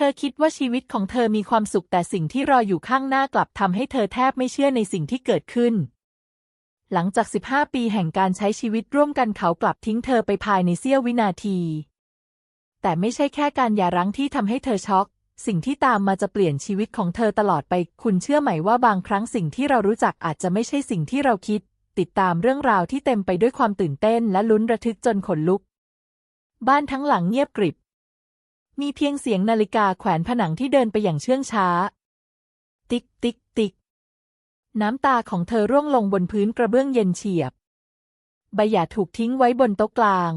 ธอคิดว่าชีวิตของเธอมีความสุขแต่สิ่งที่รออยู่ข้างหน้ากลับทำให้เธอแทบไม่เชื่อในสิ่งที่เกิดขึ้น หลังจาก 15 ปีแห่งการใช้ชีวิตร่วมกันเขากลับทิ้งเธอไปภายในเสี้ยววินาที แต่ไม่ใช่แค่การหย่าร้างที่ทำให้เธอช็อก สิ่งที่ตามมาจะเปลี่ยนชีวิตของเธอตลอดไป คุณเชื่อไหมว่าบางครั้งสิ่งที่เรารู้จักอาจจะไม่ใช่สิ่งที่เราคิด ติดตามเรื่องราวที่เต็มไปด้วยความตื่นเต้น และลุ้นระทึกจนขนลุก บ้านทั้งหลังเงียบกริบ มีเพียงเสียงนาฬิกาแขวนผนังที่เดินไปอย่างเชื่องช้า ติ๊กติ๊กติ๊ก น้ำตาของเธอร่วงลงบนพื้นกระเบื้องเย็นเฉียบ ใบหย่าถูกทิ้งไว้บนโต๊ะกลาง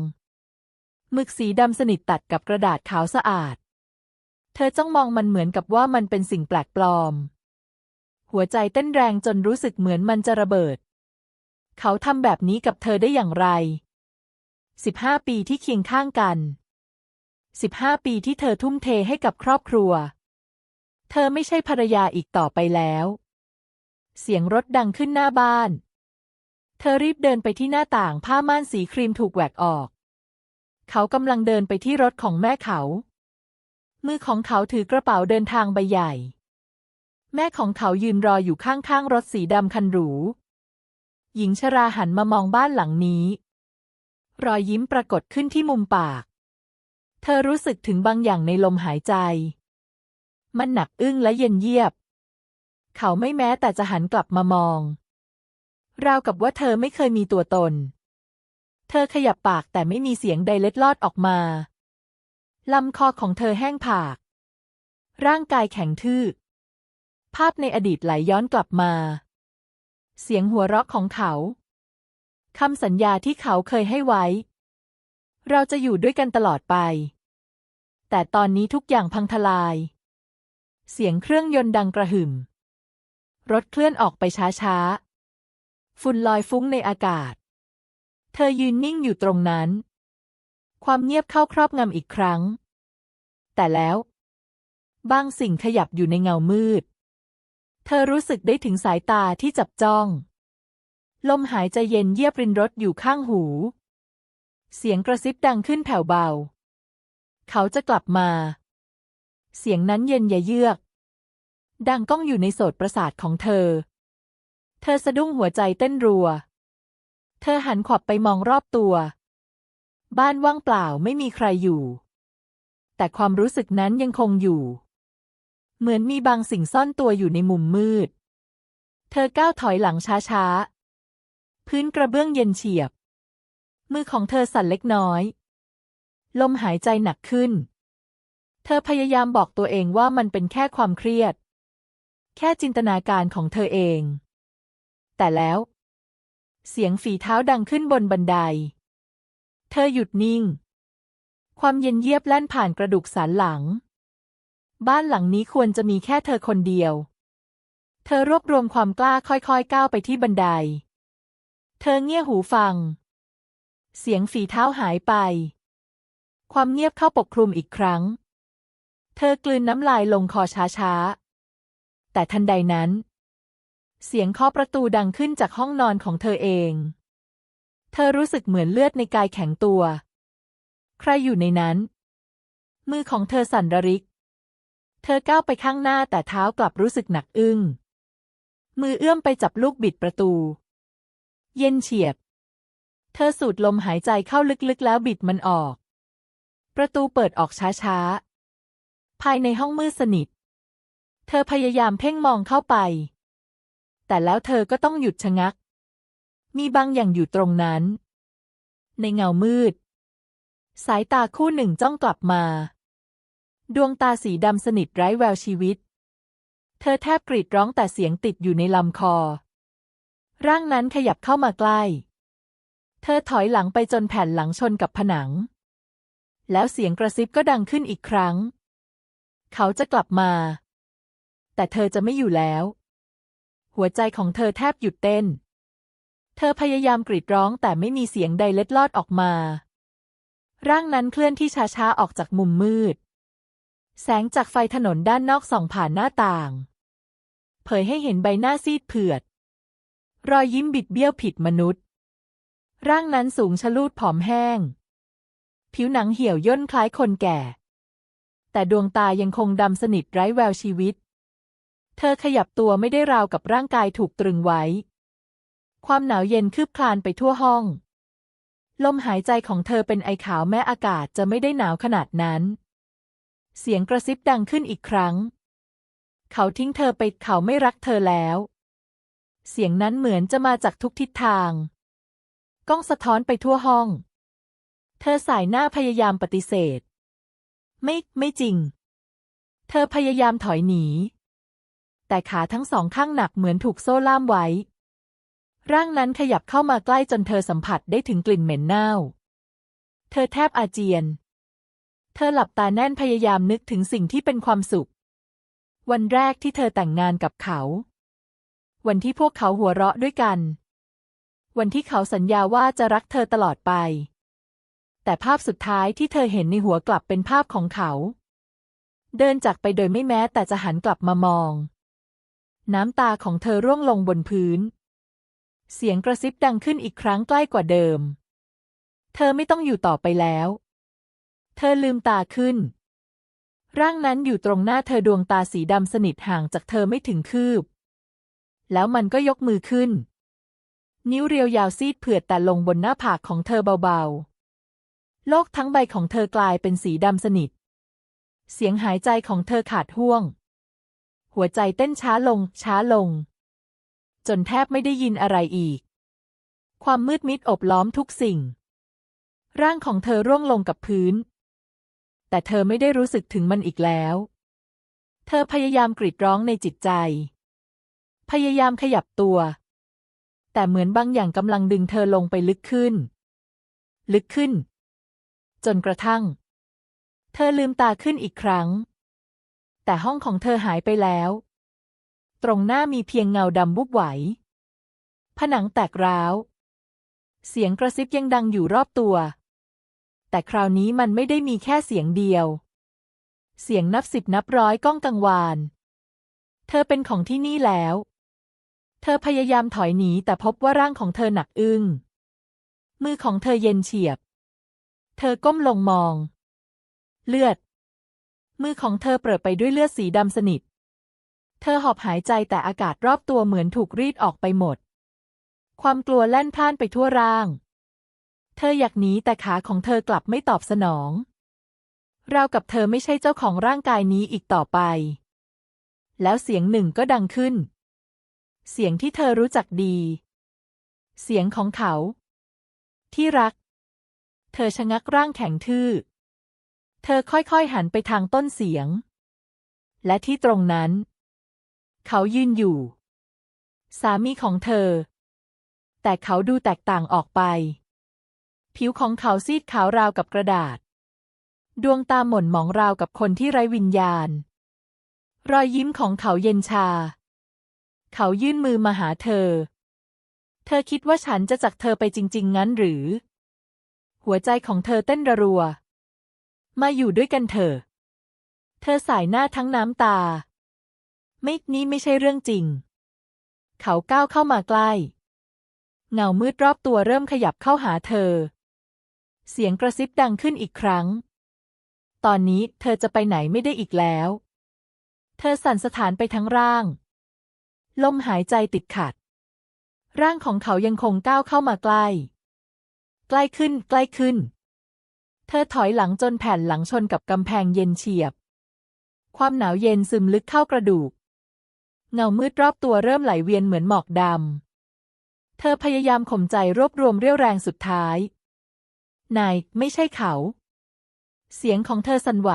หมึกสีดำสนิทตัดกับกระดาษขาวสะอาด เธอจ้องมองมันเหมือนกับว่ามันเป็นสิ่งแปลกปลอม หัวใจเต้นแรงจนรู้สึกเหมือนมันจะระเบิด เขาทำแบบนี้กับเธอได้อย่างไรสิบห้าปีที่เคียงข้างกัน สิบห้าปีที่เธอทุ่มเทให้กับครอบครัว เธอไม่ใช่ภรรยาอีกต่อไปแล้ว เสียงรถดังขึ้นหน้าบ้าน เธอรีบเดินไปที่หน้าต่างผ้าม่านสีครีมถูกแหวกออก เขากำลังเดินไปที่รถของแม่เขา มือของเขาถือกระเป๋าเดินทางใบใหญ่ แม่ของเขายืนรออยู่ข้างๆรถสีดำคันหรู หญิงชราหันมามองบ้านหลังนี้ รอยยิ้มปรากฏขึ้นที่มุมปาก เธอรู้สึกถึงบางอย่างในลมหายใจ มันหนักอึ้งและเย็นเยียบ เขาไม่แม้แต่จะหันกลับมามอง ราวกับว่าเธอไม่เคยมีตัวตน เธอขยับปากแต่ไม่มีเสียงใดเล็ดลอดออกมา ลำคอของเธอแห้งผาก ร่างกายแข็งทื่อ ภาพในอดีตไหลย้อนกลับมา เสียงหัวเราะของเขา คำสัญญาที่เขาเคยให้ไว้ เราจะอยู่ด้วยกันตลอดไป แต่ตอนนี้ทุกอย่างพังทลาย เสียงเครื่องยนต์ดังกระหึ่ม รถเคลื่อนออกไปช้าๆ ฝุ่นลอยฟุ้งในอากาศ เธอยืนนิ่งอยู่ตรงนั้น ความเงียบเข้าครอบงำอีกครั้ง แต่แล้วบางสิ่งขยับอยู่ในเงามืด เธอรู้สึกได้ถึงสายตาที่จับจ้อง ลมหายใจเย็นเยียบรินรถอยู่ข้างหู เสียงกระซิบดังขึ้นแผ่วเบา เขาจะกลับมา เสียงนั้นเย็นยะเยือก ดังก้องอยู่ในโสตประสาทของเธอ เธอสะดุ้งหัวใจเต้นรัว เธอหันขวับไปมองรอบตัว บ้านว่างเปล่าไม่มีใครอยู่ แต่ความรู้สึกนั้นยังคงอยู่ เหมือนมีบางสิ่งซ่อนตัวอยู่ในมุมมืด เธอก้าวถอยหลังช้าๆ พื้นกระเบื้องเย็นเฉียบ มือของเธอสั่นเล็กน้อย ลมหายใจหนักขึ้น เธอพยายามบอกตัวเองว่ามันเป็นแค่ความเครียด แค่จินตนาการของเธอเอง แต่แล้ว เสียงฝีเท้าดังขึ้นบนบันได เธอหยุดนิ่ง ความเย็นเยียบแล่นผ่านกระดูกสันหลัง บ้านหลังนี้ควรจะมีแค่เธอคนเดียว เธอรวบรวมความกล้าค่อยๆ ก้าวไปที่บันได เธอเงี่ยหูฟัง เสียงฝีเท้าหายไป ความเงียบเข้าปกคลุมอีกครั้ง เธอกลืนน้ำลายลงคอช้าๆ แต่ทันใดนั้น เสียงเคาะประตูดังขึ้นจากห้องนอนของเธอเอง เธอรู้สึกเหมือนเลือดในกายแข็งตัว ใครอยู่ในนั้น มือของเธอสั่นระริก เธอก้าวไปข้างหน้าแต่เท้ากลับรู้สึกหนักอึ้ง มือเอื้อมไปจับลูกบิดประตู เย็นเฉียบ เธอสูดลมหายใจเข้าลึกๆ แล้วบิดมันออก ประตูเปิดออกช้าๆ ภายในห้องมืดสนิท เธอพยายามเพ่งมองเข้าไป แต่แล้วเธอก็ต้องหยุดชะงัก มีบางอย่างอยู่ตรงนั้น ในเงามืด สายตาคู่หนึ่งจ้องกลับมา ดวงตาสีดำสนิทไร้แววชีวิต เธอแทบกรีดร้องแต่เสียงติดอยู่ในลำคอ ร่างนั้นขยับเข้ามาใกล้ เธอถอยหลังไปจนแผ่นหลังชนกับผนัง แล้วเสียงกระซิบก็ดังขึ้นอีกครั้ง เขาจะกลับมา แต่เธอจะไม่อยู่แล้ว หัวใจของเธอแทบหยุดเต้น เธอพยายามกรีดร้องแต่ไม่มีเสียงใดเล็ดลอดออกมา ร่างนั้นเคลื่อนที่ช้าๆออกจากมุมมืด แสงจากไฟถนนด้านนอกส่องผ่านหน้าต่าง เผยให้เห็นใบหน้าซีดเผือด รอยยิ้มบิดเบี้ยวผิดมนุษย์ ร่างนั้นสูงชะลูดผอมแห้ง ผิวหนังเหี่ยวย่นคล้ายคนแก่ แต่ดวงตายังคงดำสนิทไร้แววชีวิต เธอขยับตัวไม่ได้ราวกับร่างกายถูกตรึงไว้ ความหนาวเย็นคืบคลานไปทั่วห้อง ลมหายใจของเธอเป็นไอขาวแม้อากาศจะไม่ได้หนาวขนาดนั้น เสียงกระซิบดังขึ้นอีกครั้ง เขาทิ้งเธอไปเขาไม่รักเธอแล้ว เสียงนั้นเหมือนจะมาจากทุกทิศทาง กล้องสะท้อนไปทั่วห้อง เธอสายหน้าพยายามปฏิเสธ ไม่ไม่จริง เธอพยายามถอยหนี แต่ขาทั้งสองข้างหนักเหมือนถูกโซ่ล่ามไว้ ร่างนั้นขยับเข้ามาใกล้จนเธอสัมผัสได้ถึงกลิ่นเหม็นเน่า เธอแทบอาเจียน เธอหลับตาแน่นพยายามนึกถึงสิ่งที่เป็นความสุข วันแรกที่เธอแต่งงานกับเขา วันที่พวกเขาหัวเราะด้วยกัน วันที่เขาสัญญาว่าจะรักเธอตลอดไป แต่ภาพสุดท้ายที่เธอเห็นในหัวกลับเป็นภาพของเขา เดินจากไปโดยไม่แม้แต่จะหันกลับมามอง น้ำตาของเธอร่วงลงบนพื้น เสียงกระซิบดังขึ้นอีกครั้งใกล้กว่าเดิม เธอไม่ต้องอยู่ต่อไปแล้ว เธอลืมตาขึ้น ร่างนั้นอยู่ตรงหน้าเธอดวงตาสีดำสนิทห่างจากเธอไม่ถึงคืบ แล้วมันก็ยกมือขึ้น นิ้วเรียวยาวซีดเผือดแต่ลงบนหน้าผากของเธอเบาๆ โลกทั้งใบของเธอกลายเป็นสีดำสนิท เสียงหายใจของเธอขาดห่วง หัวใจเต้นช้าลง ช้าลง จนแทบไม่ได้ยินอะไรอีก ความมืดมิดอบล้อมทุกสิ่ง ร่างของเธอร่วงลงกับพื้น แต่เธอไม่ได้รู้สึกถึงมันอีกแล้ว เธอพยายามกรีดร้องในจิตใจ พยายามขยับตัว แต่เหมือนบางอย่างกำลังดึงเธอลงไปลึกขึ้น ลึกขึ้น จนกระทั่ง เธอลืมตาขึ้นอีกครั้ง แต่ห้องของเธอหายไปแล้ว ตรงหน้ามีเพียงเงาดำบุบไหว ผนังแตกร้าว เสียงกระซิบยังดังอยู่รอบตัว แต่คราวนี้มันไม่ได้มีแค่เสียงเดียว เสียงนับสิบนับร้อยก้องกังวาน เธอเป็นของที่นี่แล้ว เธอพยายามถอยหนีแต่พบว่าร่างของเธอหนักอึ้ง มือของเธอเย็นเฉียบ เธอก้มลงมอง เลือด มือของเธอเปิดไปด้วยเลือดสีดำสนิท เธอหอบหายใจแต่อากาศรอบตัวเหมือนถูกรีดออกไปหมด ความกลัวแล่นพล่านไปทั่วร่าง เธออยากหนีแต่ขาของเธอกลับไม่ตอบสนองราวกับเธอไม่ใช่เจ้าของร่างกายนี้อีกต่อไป แล้วเสียงหนึ่งก็ดังขึ้น เสียงที่เธอรู้จักดี เสียงของเขา ที่รัก เธอชะงักร่างแข็งทื่อ เธอค่อยๆหันไปทางต้นเสียง และที่ตรงนั้น เขายืนอยู่ สามีของเธอ แต่เขาดูแตกต่างออกไป ผิวของเขาซีดขาวราวกับกระดาษ ดวงตาหม่นหมองราวกับคนที่ไร้วิญญาณ รอยยิ้มของเขาเย็นชา เขายื่นมือมาหาเธอ เธอคิดว่าฉันจะจากเธอไปจริง ๆ งั้นหรือ หัวใจของเธอเต้นระรัว มาอยู่ด้วยกันเถอะ เธอสายหน้าทั้งน้ำตา ไม่นี่ไม่ใช่เรื่องจริง เขาก้าวเข้ามาใกล้ เงามืดรอบตัวเริ่มขยับเข้าหาเธอ เสียงกระซิบดังขึ้นอีกครั้ง ตอนนี้เธอจะไปไหนไม่ได้อีกแล้ว เธอสั่นสถานไปทั้งร่าง ลมหายใจติดขัด ร่างของเขายังคงก้าวเข้ามาใกล้ ใกล้ขึ้น ใกล้ขึ้น เธอถอยหลังจนแผ่นหลังชนกับกำแพงเย็นเฉียบ ความหนาวเย็นซึมลึกเข้ากระดูก เงามืดรอบตัวเริ่มไหลเวียนเหมือนหมอกดำ เธอพยายามข่มใจรวบรวมเรี่ยวแรงสุดท้าย นายไม่ใช่เขา เสียงของเธอสั่นไหว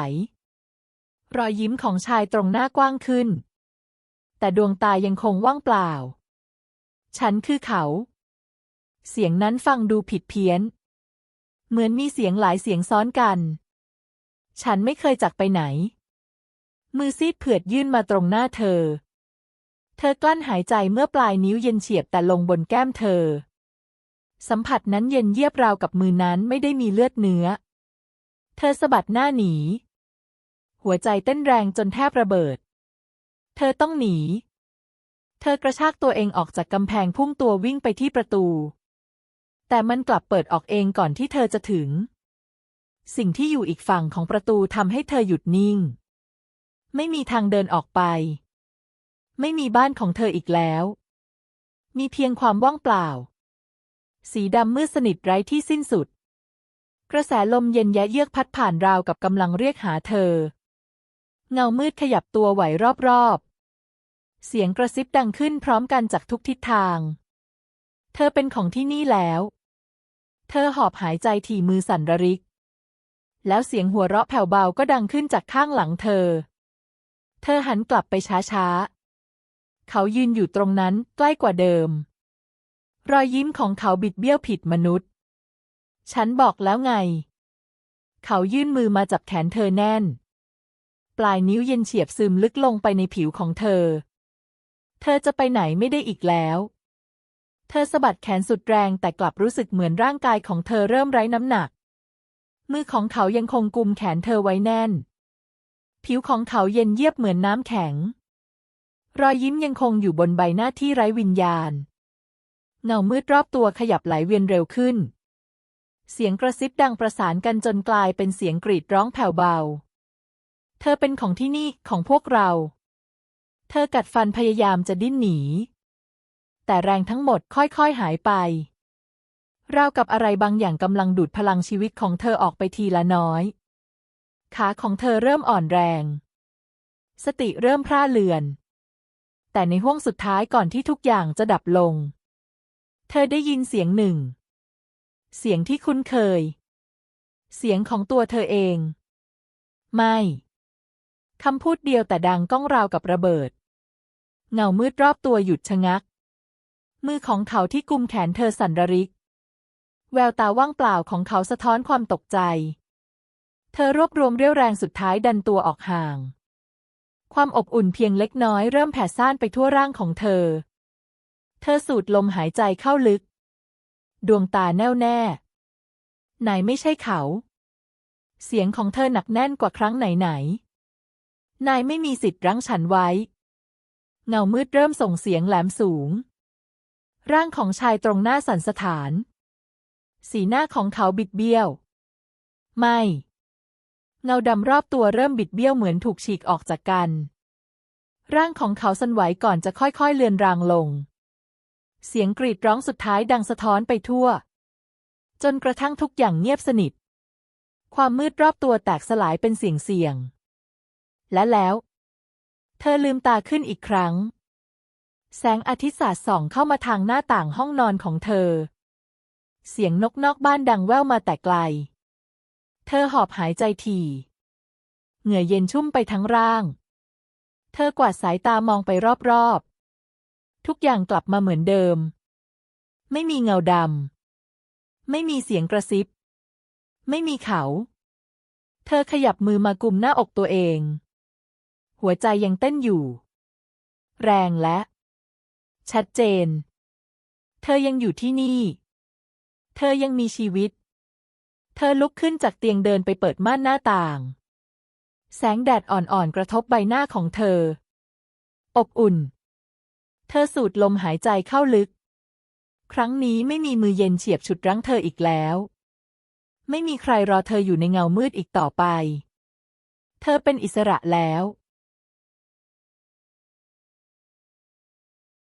รอยยิ้มของชายตรงหน้ากว้างขึ้น แต่ดวงตายังคงว่างเปล่า ฉันคือเขา เสียงนั้นฟังดูผิดเพี้ยน เหมือนมีเสียงหลายเสียงซ้อนกัน ฉันไม่เคยจากไปไหน มือซีดเผือดยื่นมาตรงหน้าเธอ เธอกลั้นหายใจเมื่อปลายนิ้วเย็นเฉียบแต่ลงบนแก้มเธอ สัมผัสนั้นเย็นเยียบราวกับมือนั้นไม่ได้มีเลือดเนื้อ เธอสะบัดหน้าหนี หัวใจเต้นแรงจนแทบระเบิด เธอต้องหนี เธอกระชากตัวเองออกจากกำแพงพุ่งตัววิ่งไปที่ประตู แต่มันกลับเปิดออกเองก่อนที่เธอจะถึง สิ่งที่อยู่อีกฝั่งของประตูทำให้เธอหยุดนิ่ง ไม่มีทางเดินออกไป ไม่มีบ้านของเธออีกแล้ว มีเพียงความว่างเปล่า สีดำมืดสนิทไร้ที่สิ้นสุด กระแสลมเย็นแยะเยือกพัดผ่านราวกับกำลังเรียกหาเธอเงามืดขยับตัวไหวรอบ เสียงกระซิบดังขึ้นพร้อมกันจากทุกทิศทาง เธอเป็นของที่นี่แล้ว เธอหอบหายใจถี่มือสั่นระริก แล้วเสียงหัวเราะแผ่วเบาก็ดังขึ้นจากข้างหลังเธอ เธอหันกลับไปช้าๆ เขายืนอยู่ตรงนั้นใกล้กว่าเดิม รอยยิ้มของเขาบิดเบี้ยวผิดมนุษย์ ฉันบอกแล้วไง เขายื่นมือมาจับแขนเธอแน่น ปลายนิ้วเย็นเฉียบซึมลึกลงไปในผิวของเธอ เธอจะไปไหนไม่ได้อีกแล้ว เธอสะบัดแขนสุดแรงแต่กลับรู้สึกเหมือนร่างกายของเธอเริ่มไร้น้ำหนัก มือของเขายังคงกุมแขนเธอไว้แน่น ผิวของเขาเย็นเยียบเหมือนน้ำแข็ง รอยยิ้มยังคงอยู่บนใบหน้าที่ไร้วิญญาณ เงามืดรอบตัวขยับไหลเวียนเร็วขึ้น เสียงกระซิบดังประสานกันจนกลายเป็นเสียงกรีดร้องแผ่วเบา เธอเป็นของที่นี่ของพวกเรา เธอกัดฟันพยายามจะดิ้นหนี แต่แรงทั้งหมดค่อยๆหายไป ราวกับอะไรบางอย่างกำลังดูดพลังชีวิตของเธอออกไปทีละน้อย ขาของเธอเริ่มอ่อนแรง สติเริ่มพร่าเลือน แต่ในห้วงสุดท้ายก่อนที่ทุกอย่างจะดับลง เธอได้ยินเสียงหนึ่ง เสียงที่คุ้นเคย เสียงของตัวเธอเอง ไม่คำพูดเดียวแต่ดังก้องราวกับระเบิด เงามืดรอบตัวหยุดชะงัก มือของเขาที่กุมแขนเธอสั่นระริก แววตาว่างเปล่าของเขาสะท้อนความตกใจ เธอรวบรวมเรี่ยวแรงสุดท้ายดันตัวออกห่าง ความอบอุ่นเพียงเล็กน้อยเริ่มแผ่ซ่านไปทั่วร่างของเธอ เธอสูดลมหายใจเข้าลึก ดวงตาแน่วแน่ไหนไม่ใช่เขา เสียงของเธอหนักแน่นกว่าครั้งไหนๆนายไม่มีสิทธิ์รั้งฉันไว้ เงามืดเริ่มส่งเสียงแหลมสูง ร่างของชายตรงหน้าสันสถาน สีหน้าของเขาบิดเบี้ยว ไม่ เงาดำรอบตัวเริ่มบิดเบี้ยวเหมือนถูกฉีกออกจากกัน ร่างของเขาสั่นไหวก่อนจะค่อยๆเลือนรางลง เสียงกรีดร้องสุดท้ายดังสะท้อนไปทั่ว จนกระทั่งทุกอย่างเงียบสนิท ความมืดรอบตัวแตกสลายเป็นเสียงเสียงและแล้ว เธอลืมตาขึ้นอีกครั้ง แสงอาทิตย์สาดส่องเข้ามาทางหน้าต่างห้องนอนของเธอ เสียงนกนอกบ้านดังแว่วมาแต่ไกล เธอหอบหายใจทีเหงื่อเย็นชุ่มไปทั้งร่าง เธอกวาดสายตามองไปรอบๆ ทุกอย่างกลับมาเหมือนเดิม ไม่มีเงาดำ ไม่มีเสียงกระซิบ ไม่มีเขา เธอขยับมือมากุมหน้าอกตัวเอง หัวใจยังเต้นอยู่ แรงและ ชัดเจน เธอยังอยู่ที่นี่ เธอยังมีชีวิต เธอลุกขึ้นจากเตียงเดินไปเปิดม่านหน้าต่าง แสงแดดอ่อนๆกระทบใบหน้าของเธอ อบอุ่น เธอสูดลมหายใจเข้าลึก ครั้งนี้ไม่มีมือเย็นเฉียบฉุดรั้งเธออีกแล้ว ไม่มีใครรอเธออยู่ในเงามืดอีกต่อไป เธอเป็นอิสระแล้ว